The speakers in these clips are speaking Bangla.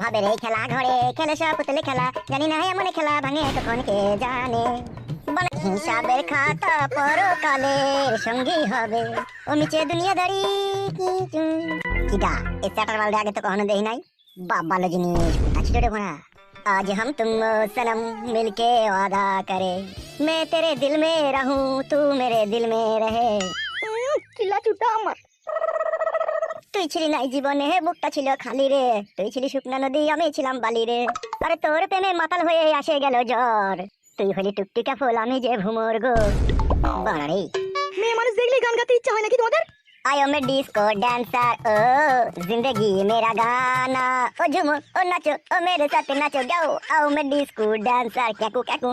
ভাবে রে খেলা ঘরে খেলে সব পুতলে খেলা জানি না এমন খেলা ভাঙে কখন কে জানে বলে হিসাবের খাতা পরকালের সঙ্গী হবে ও মিচে দুনিয়াদারি কি চুম। কিটা এই স্যাটার বালদে আগে তো কখনো দেই নাই বাপ ভালো জিনিস আচ্ছা ছোটে ঘোড়া आज हम तुम सनम मिलके वादा करे मैं तेरे दिल में रहूं तू मेरे दिल में रहे কিলা চুটা আমার তুই ছিলি নাই জীবনে বুকটা ছিল খালি রে তুই ছিলি শুকনা নদী আমি ছিলাম বালি রে আরে তোর প্রেমে মাতাল হয়ে আসে গেল জ্বর তুই হলি টুকটিকা ফুল আমি যে ভুমর গো বাড়ি মেয়ে মানুষ দেখলেই গান গাতে ইচ্ছা হয় নাকি তোমাদের I am a disco dancer ओ जिंदगी मेरा गाना ओ झूमो ओ नाचो ओ मेरे साथ नाचो गाओ आओ मैं डिस्को डांसर क्याकू क्याकू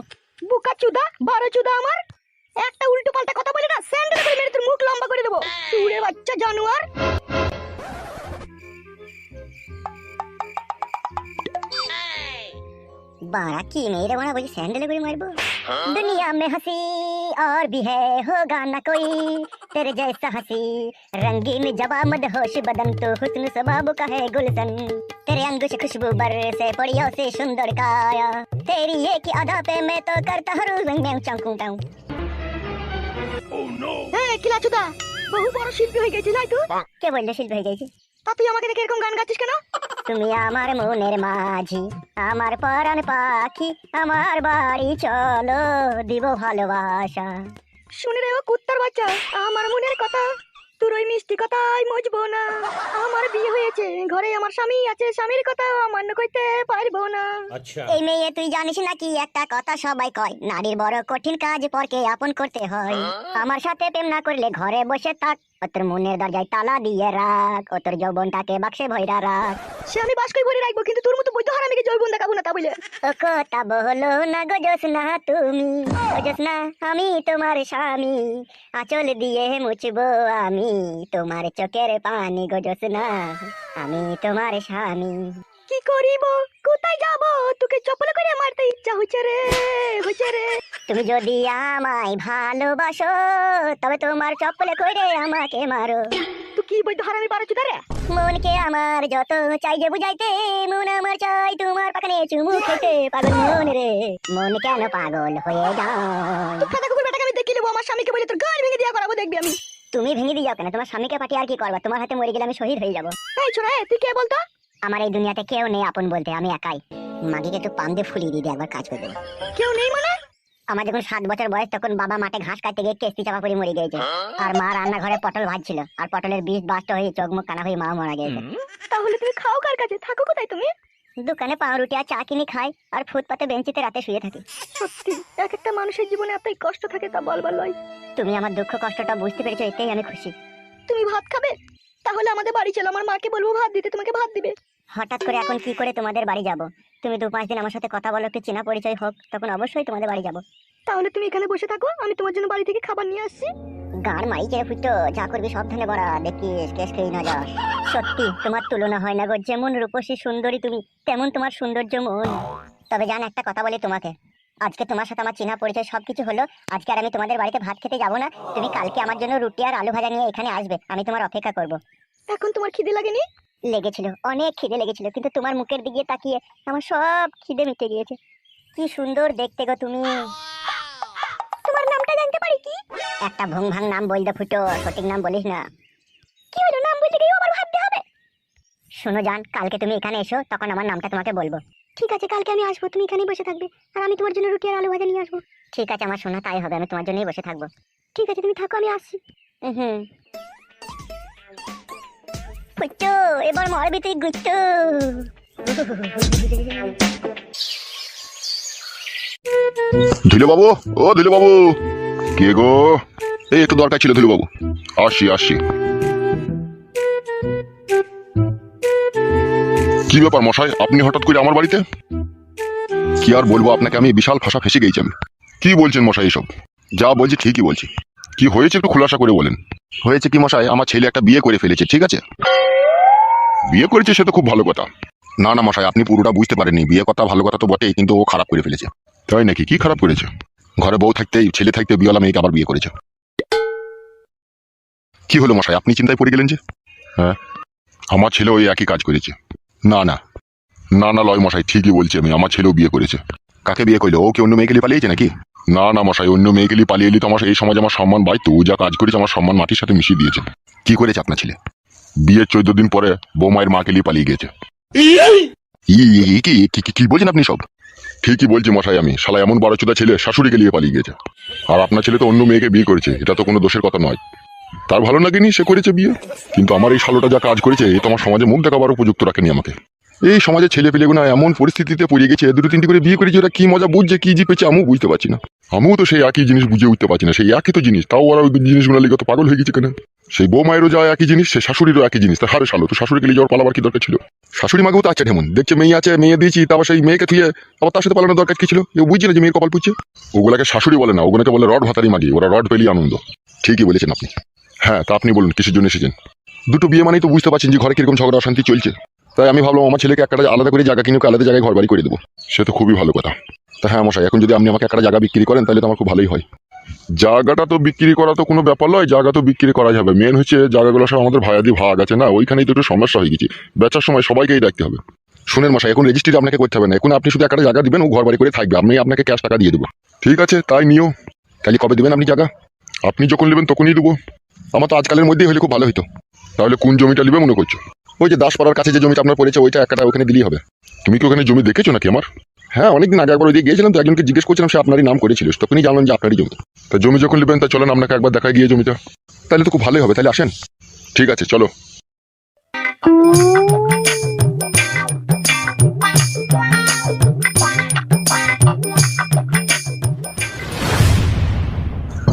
বুকা চুদা বারো চুদা আমার একটা উল্টো পাল্টা কথা বলে না স্যান্ডেল করে মেরে তোর মুখ লম্বা করে দেবো চুড়ে বাচ্চা জানোয়ার बारा की नहीं रे बना बोली सैंडल कोई मारबो दुनिया में हंसी और भी है होगा ना कोई तेरे जैसा हंसी रंगीन जबा मदहोश बदन तो हुस्न स्वभाव का है गुलशन तेरे अंगूश खुशबू बर से पड़ियों से सुंदर काया तेरी एक ही अदा पे मैं तो करता हूँ मैं मैं चाकू टाऊ হ্যাঁ কিলা চুদা বহু বড় শিল্পী হয়ে গেছিস তাই তো কে বললে শিল্প হয়ে গেছে তা তুই আমাকে দেখে এরকম গান গাচ্ছিস কেন তুমি আমার মনের মাঝি আমার পরাণ পাখি আমার বাড়ি চলো দিব ভালোবাসা। শুনে রে ও কুত্তার বাচ্চা আমার মনের কথা। তোর ওই মিষ্টি কথাই মজবো না। আমার বিয়ে হয়েছে ঘরে আমার স্বামী আছে স্বামীর কথা অমান্য কইতে পারব না। আচ্ছা। এই মেয়ে তুই জানিস নাকি একটা কথা সবাই কয়? নারীর বড় কঠিন কাজ পরকে আপন করতে হয়। আমার সাথে প্রেম না করলে ঘরে বসে থাক তোর মনের দরজায় তালা দিয়ে রাখ ও তোর যৌবনটাকে বাক্সে ভৈরা রাখ সে আমি বাস করে ভরে রাখব কিন্তু তোর মতো বৈধ হারামিকে যৌবন দেখাবো না তা বলে। ও কথা বলো না গজস না তুমি গজস না আমি তোমার স্বামী আঁচল দিয়ে মুছবো আমি তোমার চোখের পানি গজস না আমি তোমার স্বামী। করিব? কোথায় যাব? তোকে চপল করে মারতে ইচ্ছা হচ্ছে রে হচ্ছে রে। তুমি যদি আমায় ভালোবাসো তবে তোমার করে আমাকে মারো। তুই কি হারামি পারো মনকে আমার যত চাই যে বুঝাইতে মন আমার চাই তোমার পাখানে চুমু খেতে। পাগল মন রে মন কেন পাগল হয়ে তোর খাতা কুকুর বেটাকে আমি দেখে নেব আমার স্বামীকে বলে তোর ভেঙে দিয়া করাবো দেখবি আমি। তুমি ভেঙে দিয়ে যাও কেন? তোমার স্বামীকে পাঠিয়ে আর কি করবা? তোমার হাতে মরে গেলে আমি শহীদ হয়ে যাব। এই ছোড়া তুই কে বলতো? আমার এই দুনিয়াতে কেউ নেই আপন বলতে আমি একাই। মাগিকে একটু পাম দিয়ে ফুলিয়ে দিয়ে একবার কাজ করে দেবো কেউ নেই মানে? আমার যখন সাত বছর বয়স তখন বাবা মাঠে ঘাস কাটতে গিয়ে কেস্তি চাপা পড়ে মরে গিয়েছে। আর মা রান্নাঘরে পটল ভাজছিল আর পটলের বীজ বাস্ট হয়ে চোখ মুখ কানা হয়ে মা মারা গেছে তাহলে তুমি খাও কার কাছে? থাকো কোথায় তুমি? দোকানে পাউরুটি আর চা কিনে খাই আর ফুটপাতে বেঞ্চিতে রাতে শুয়ে থাকি। সত্যি? এক একটা মানুষের জীবনে এতই কষ্ট থাকে তা বলবার লয়। তুমি আমার দুঃখ কষ্টটা বুঝতে পেরেছ এতেই আমি খুশি। তুমি ভাত খাবে? তাহলে আমাদের বাড়ি চলো আমার মাকে বলব ভাত দিতে তোমাকে ভাত দিবে। হঠাৎ করে এখন কি করে তোমাদের বাড়ি যাব? তুমি দু পাঁচ দিন আমার সাথে কথা বলো একটু চেনা পরিচয় হোক তখন অবশ্যই তোমাদের বাড়ি যাব। তাহলে তুমি এখানে বসে থাকো আমি তোমার জন্য বাড়ি থেকে খাবার নিয়ে আসছি। গান মারি চেয়ে ফুটো যা করবি সাবধানে বড়া দেখিস কেস খেয়ে না যাস। সত্যি তোমার তুলনা হয় না গো যেমন রূপসী সুন্দরী তুমি তেমন তোমার সৌন্দর্য মন। তবে জান একটা কথা বলি তোমাকে। আজকে তোমার সাথে আমার চেনা পরিচয় সবকিছু হলো আজকে আর আমি তোমাদের বাড়িতে ভাত খেতে যাব না তুমি কালকে আমার জন্য রুটি আর আলু ভাজা নিয়ে এখানে আসবে আমি তোমার অপেক্ষা করব। এখন তোমার খিদে লাগেনি? লেগেছিল অনেক খিদে লেগেছিল কিন্তু তোমার মুখের দিকে তাকিয়ে আমার সব খিদে মিটে গিয়েছে। কি সুন্দর দেখতে গো তুমি। তোমার নামটা জানতে পারি কি? একটা ভং ভাং নাম বলতে ফুটো সঠিক নাম বলিস না। কি হলো নাম বলতে গিয়ে আমার ভাবতে হবে? শোনো জান কালকে তুমি এখানে এসো তখন আমার নামটা তোমাকে বলব। ঠিক আছে কালকে আমি আসব তুমি এখানেই বসে থাকবে। আর আমি তোমার জন্য রুটি আর আলু ভাজা নিয়ে আসব। ঠিক আছে আমার শোনা তাই হবে আমি তোমার জন্যই বসে থাকব। ঠিক আছে তুমি থাকো আমি আসছি। হুম। ফুটু এবার মারবি তুই গুচ্ছু ধুলো বাবু ও ধুলো বাবু কে গো? এই একটু দরকার ছিল ধুলো বাবু আসছি আসছি কি ব্যাপার মশাই, আপনি হঠাৎ করে আমার বাড়িতে? কি আর বলব আপনাকে, আমি বিশাল ফাঁসা ফেসে গেছি আমি কি বলছেন মশাই এসব? যা বলছি ঠিকই বলছি। কি হয়েছে একটু খোলাসা করে বলেন। হয়েছে কি মশাই? আমার ছেলে একটা বিয়ে করে ফেলেছে, ঠিক আছে? বিয়ে করেছে সে তো খুব ভালো কথা। না না মশাই, আপনি পুরোটা বুঝতে পারেননি। বিয়ে কথা ভালো কথা তো বটেই, কিন্তু ও খারাপ করে ফেলেছে। তাই নাকি? কি খারাপ করেছে? ঘরে বউ থাকতেই, ছেলে থাকতে বিয়েওয়ালা মেয়েকে আবার বিয়ে করেছে। কি হলো মশাই, আপনি চিন্তায় পড়ে গেলেন যে? হ্যাঁ? আমার ছেলে ওই একই কাজ করেছে। না না। না না লয় মশাই, ঠিকই বলছি আমি, আমার ছেলেও বিয়ে করেছে। কাকে বিয়ে করল? ও কি অন্য মেয়েকে পালিয়েছে নাকি? না না মশাই অন্য মেয়েকে নিয়ে পালিয়ে এলি তো আমার এই সমাজে আমার সম্মান। ভাই ও যা কাজ করেছে আমার সম্মান মাটির সাথে মিশিয়ে দিয়েছে। কি করেছে আপনার ছেলে? বিয়ের চোদ্দ দিন পরে বৌমায়ের মাকে নিয়ে পালিয়ে গেছে ই- ই- ই- কি কি- কি- কি বলছেন আপনি সব? ঠিকই বলছি মশাই আমি শালা এমন বড় চোদা ছেলে শাশুড়িকে নিয়ে পালিয়ে গেছে আর আপনার ছেলে তো অন্য মেয়েকে বিয়ে করেছে এটা তো কোনো দোষের কথা নয়। তার ভালো লাগেনি সে করেছে বিয়ে। কিন্তু আমার এই শালোটা যা কাজ করেছে এ তো আমার সমাজে মুখ দেখাবার উপযুক্ত রাখেনি আমাকে। এই সমাজে ছেলে পেলেগুনা এমন পরিস্থিতিতে পড়ে গেছে দুটো তিনটি করে বিয়ে করেছে, ওরা কি মজা বুঝছে, কি জিপেছে আমিও বুঝতে পারছি না। আমিও তো সেই একই জিনিস বুঝে উঠতে পারছি না, সেই একই তো জিনিস, তাও ওরা ওই জিনিসগুলো লিখে তো পাগল হয়ে গেছে কেন? সেই বৌমায়েরও যা একই জিনিস সে শাশুড়িরও একই জিনিস তা হারে শালো তো শাশুড়িকে নিয়ে যাওয়ার পালাবার কি দরকার ছিল? শাশুড়ি মাকেও তো আছে ঢেমন দেখছে মেয়ে আছে, মেয়ে দিয়েছি তারপর সেই মেয়েকে থুয়ে, আবার তার সাথে পালানোর দরকার কি ছিল? কেউ বুঝছে না যে মেয়ের কপাল পুচ্ছে ওগুলাকে শাশুড়ি বলে না, ওগুলোকে বলে রড ভাতারি মাগি, ওরা রড পেলি আনন্দ। ঠিকই বলেছেন আপনি। হ্যাঁ তা আপনি বলুন, কিসের জন্য এসেছেন? দুটো বিয়ে মানেই তো বুঝতে পারছেন যে ঘরে কীরকম ঝগড়া অশান্তি চলছে। তাই আমি ভাবলাম, আমার ছেলেকে একটা আলাদা করে জায়গা কিনে আলাদা জায়গায় ঘর বাড়ি করে দেবো। সে তো খুবই ভালো কথা। তা হ্যাঁ মশাই, এখন যদি আপনি আমাকে একটা জায়গা বিক্রি করেন, তাহলে তো আমার খুব ভালোই হয়। জায়গাটা তো বিক্রি করা তো কোনো ব্যাপার নয়, জায়গা তো বিক্রি করা যাবে। মেন হচ্ছে জায়গাগুলো সব আমাদের ভাইয়াদি ভাগ আছে না, ওইখানেই তো একটু সমস্যা হয়ে গেছে। বেচার সময় সবাইকেই দেখতে হবে। শুনেন মশাই, এখন রেজিস্ট্রি আপনাকে করতে হবে না। এখন আপনি শুধু একটা জায়গা দিবেন, ও ঘর বাড়ি করে থাকবে। আমি আপনাকে ক্যাশ টাকা দিয়ে দেবো। ঠিক আছে, তাই নিও। তাহলে কবে দেবেন আপনি জায়গা? আপনি যখন নেবেন তখনই দেবো। আমার তো আজকালের মধ্যেই হলে খুব ভালো হতো তাহলে কোন জমিটা নেবে মনে করছ? ওই যে দাসপাড়ার কাছে যে জমিটা আপনার পড়েছে, ওইটা একটা ওখানে দিলেই হবে। তুমি কি ওখানে জমি দেখেছ নাকি আমার? হ্যাঁ অনেকদিন আগে একবার ওই দিয়ে গিয়েছিলাম তো, একজনকে জিজ্ঞেস করছিলাম, সে আপনারই নাম করেছিল তখনই জানলাম যে আপনারই জমি। তা জমি যখন নেবেন, তা চলেন, আপনাকে একবার দেখা গিয়ে জমিটা। তাহলে তো খুব ভালোই হবে, তাহলে আসেন। ঠিক আছে, চলো।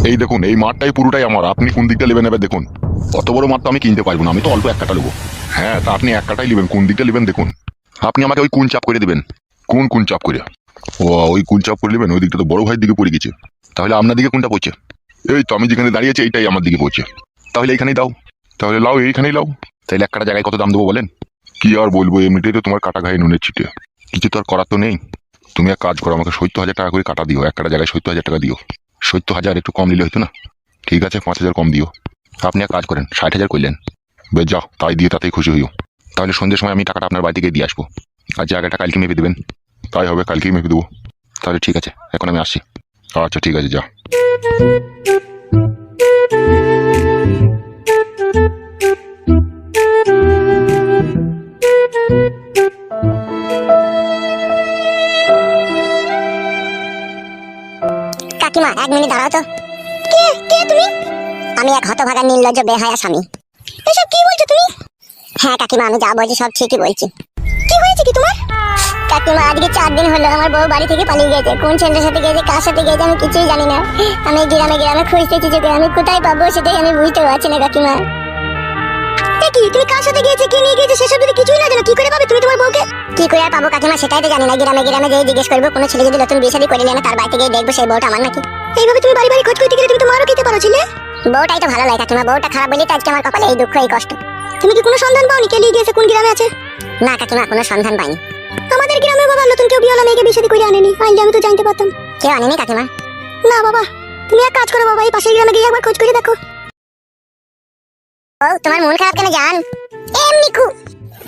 এই দেখুন, এই মাঠটাই পুরোটাই আমার। আপনি কোন দিকটা নেবেন এবার দেখুন। অত বড় মাঠ তো আমি কিনতে পারব না, আমি তো অল্প এক কাটা নেব। হ্যাঁ তা আপনি এক কাটাই নেবেন, কোন দিকটা নেবেন দেখুন। আপনি আমাকে ওই কোন চাপ করে দেবেন। কোন কোন চাপ করে? ও, ওই কোন চাপ করে নেবেন, ওই দিকটা তো বড় ভাইয়ের দিকে পড়ে গেছে। তাহলে আপনার দিকে কোনটা পড়ছে? এই তো আমি যেখানে দাঁড়িয়ে আছি, এইটাই আমার দিকে পড়ছে। তাহলে এইখানেই দাও। তাহলে লাও, এইখানেই লাও। তাহলে এক কাটা জায়গায় কত দাম দেবো বলেন? কি আর বলব, এমনিতেই তো তোমার কাটা ঘায়ে নুনের ছিটে। কিছু তো আর করার তো নেই। তুমি এক কাজ করো, আমাকে সত্তর হাজার টাকা করে কাটা দিও, এক কাটা জায়গায় সত্তর হাজার টাকা দিও। সত্তর হাজার একটু কম নিলে হতো না? ঠিক আছে, পাঁচ হাজার কম দিও। আপনি এক কাজ করেন, ষাট হাজার করলেন। বেশ, যাও, তাই দিয়ে তাতেই খুশি হইও। তাহলে সন্ধ্যের সময় আমি টাকাটা আপনার বাড়ি থেকে দিয়ে আসব। আর জায়গাটা কালকে মেপে দেবেন, তাই হবে, কালকেই মেপে দেবো। তাহলে ঠিক আছে, এখন আমি আসছি। আচ্ছা ঠিক আছে যা এক মিনিট দাঁড়াও তো। কে কে তুমি? আমি এক হতভাগা বেহায়া স্বামী। এসব কি বলছো তুমি? হ্যাঁ কাকিমা, আমি যা বলছি সব ঠিকই বলছি। কি হয়েছে কি তোমার? কাকিমা, আজকে চার দিন হলো আমার বউ বাড়ি থেকে পালিয়ে গেছে। কোন ছেলের সাথে গেছে, কার সাথে গেছে, আমি কিছুই জানি না। আমি গ্রামে গ্রামে খুঁজতেছি যে আমি কোথায় পাবো সেটাই আমি বুঝতে পারছি না কাকিমা। তুমি কার সাথে গিয়েছে? কে নিয়ে গিয়েছে? সেসব যদি কিছুই না জানো কি করে পাবে তুমি তোমার বউকে? কি করে আর পাবো কাকিমা সেটাই তো জানি না। গ্রামে গ্রামে যেই জিজ্ঞেস করব কোনো ছেলে যদি নতুন বিয়ে শাদী করে নিয়ে তার বাড়িতে গিয়ে দেখব সেই বউটা আমার নাকি। এইভাবে তুমি বাড়ি বাড়ি খোঁজ করতে গেলে তুমি তো মারও খেতে পারো ছিলে? বউটাই তো ভালো লাগে কাকিমা। বউটা খারাপ বলেই তো আজকে আমার কপালে এই দুঃখ এই কষ্ট। তুমি কি কোনো সন্ধান পাওনি কে নিয়ে গিয়েছে কোন গ্রামে আছে? না কাকিমা কোনো সন্ধান পাইনি। আমাদের গ্রামে বাবা নতুন কেউ বিয়ে হলো মেয়েকে বিয়ে শাদী করে আনেনি। আইলে আমি তো জানতে পারতাম। কেউ আনেনি কাকিমা? না বাবা তুমি এক কাজ করো বাবা এই পাশের গ্রামে গিয়ে একবার খোঁজ করে দেখো। ও তোমার মন খারাপ কেন জান? এমনি খু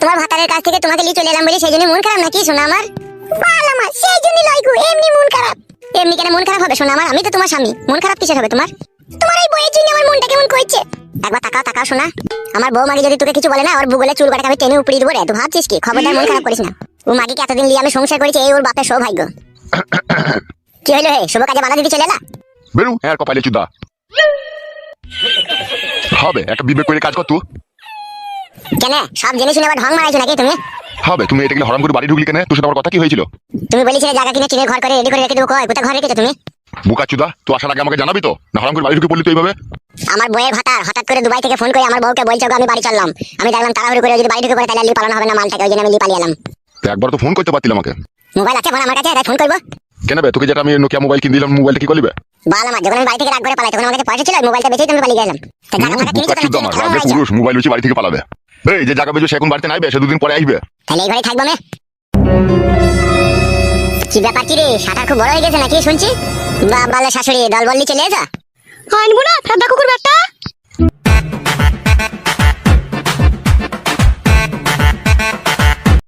তোমার ভাতারের কাছ থেকে তোমাকে নিয়ে চলে এলাম বলে সেই জন্য মন খারাপ নাকি শোনা আমার? বাল আমার সেই জন্য লয় গো এমনি মন খারাপ। এমনি কেন মন খারাপ হবে শোনা আমার? আমি তো তোমার স্বামী মন খারাপ কিসের হবে তোমার? তোমার এই বইয়ের জন্য আমার মনটা কেমন করছে? একবার তাকাও তাকাও শোনা আমার বউ মাগি যদি তোকে কিছু বলে না ওর ভূগোলে চুল কাটাকে আমি টেনে উপড়িয়ে দেবো রে তুই ভাবছিস কি? খবরদার মন খারাপ করিস না। ও মাগিকে এতদিন নিয়ে আমি সংসার করেছি এই ওর বাপের সৌভাগ্য। কি হইল হে? শুভ কাজে বাধা দিতে চলে এলা? বেরু হ্যাঁ কপালে চুদা। হবে একটা বিবেক করে কাজ কর তুই। কেন? সব জেনে শুনে আবার ঢং মারাইছো নাকি তুমি? হবে তুমি এটা গেলে হরাম করে বাড়ি ঢুকলি কেন? তোর সাথে আমার কথা কি হয়েছিল? তুমি বলেছিলে জায়গা কিনে টিনের ঘর করে রেডি করে রেখে দেবো কয় কোথায় ঘর রেখেছো তুমি? বুকা চুদা তুই আসার আগে আমাকে জানাবি তো? না হরাম করে বাড়ি ঢুকে পড়লি তো এইভাবে? আমার বইয়ের ভাতার হঠাৎ করে দুবাই থেকে ফোন করে আমার বউকে বলছে আমি বাড়ি চললাম। আমি দেখলাম তাড়াহুড়ো করে যদি বাড়ি ঢুকে পড়ে তাহলে পালানো হবে না মালটাকে ওই জন্য আমি পালিয়ে এলাম। একবার তো ফোন করতে পারতিল আমাকে। মোবাইল আছে আমার আমার কাছে? তাই ফোন করব? কেন বে? তোকে যেটা আমি নোকিয়া মোবাইল কিনে দিলাম মোবাইলটা কি করলিবে বল আমার যখন আমি বাড়ি থেকে রাগ করে পালাই তখন আমার কাছে পয়সা ছিল মোবাইলটা বেচেই তুমি পালিয়ে গেলাম। তা জায়গা ফাঁকা কিনেছো তো আমার রাগে পুরুষ মোবাইল বাড়ি থেকে পালাবে। এই যে জায়গা সে এখন বাড়িতে নাইবে সে দুদিন পরে আসবে। তাহলে এই ঘরে থাকব আমি? কি ব্যাপার কি রে? শাটার খুব বড় হয়ে গেছে নাকি শুনছি? শাশুড়ি দল বললি চলে যা। না ফেদা কুকুর